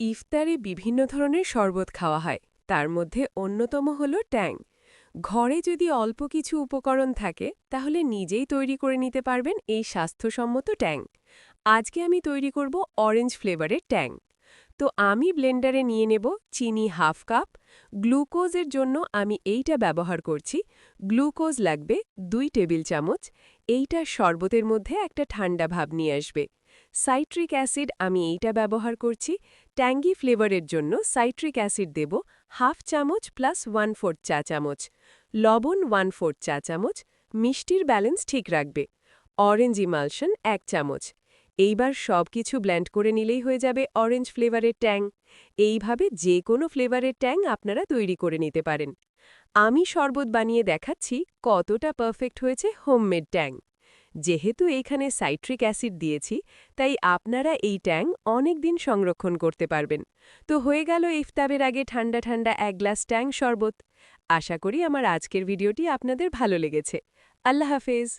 ইফতারে বিভিন্ন ধরনের শরবত খাওয়া হয়। তার মধ্যে অন্যতম হল ট্যাং। ঘরে যদি অল্প কিছু উপকরণ থাকে, তাহলে নিজেই তৈরি করে নিতে পারবেন এই স্বাস্থ্যসম্মত ট্যাং। আজকে আমি তৈরি করব অরেঞ্জ ফ্লেভারের ট্যাং। তো আমি ব্লেন্ডারে নিয়ে নেব চিনি হাফ কাপ, গ্লুকোজের জন্য আমি এইটা ব্যবহার করছি, গ্লুকোজ লাগবে দুই টেবিল চামচ, এইটা শরবতের মধ্যে একটা ঠান্ডা ভাব নিয়ে আসবে। সাইট্রিক অ্যাসিড আমি এইটা ব্যবহার করছি, ট্যাঙ্গি ফ্লেভারের জন্য সাইট্রিক অ্যাসিড দেব হাফ চামচ প্লাস ওয়ান ফোর্থ চা চামচ, লবণ ওয়ান ফোর্থ চা চামচ, মিষ্টির ব্যালেন্স ঠিক রাখবে, অরেঞ্জ ইমালশন এক চামচ। এইবার সব কিছু ব্ল্যান্ড করে নিলেই হয়ে যাবে অরেঞ্জ ফ্লেভারের ট্যাং। এইভাবে যে কোনো ফ্লেভারের ট্যাং আপনারা তৈরি করে নিতে পারেন। আমি শরবত বানিয়ে দেখাচ্ছি কতটা পারফেক্ট হয়েছে হোমমেড ট্যাং। যেহেতু এইখানে সাইট্রিক অ্যাসিড দিয়েছি, তাই আপনারা এই ট্যাং অনেক দিন সংরক্ষণ করতে পারবেন। তো হয়ে গেল ইফতাবের আগে ঠান্ডা ঠান্ডা এক গ্লাস ট্যাং শরবত। আশা করি আমার আজকের ভিডিওটি আপনাদের ভালো লেগেছে। আল্লাহ হাফেজ।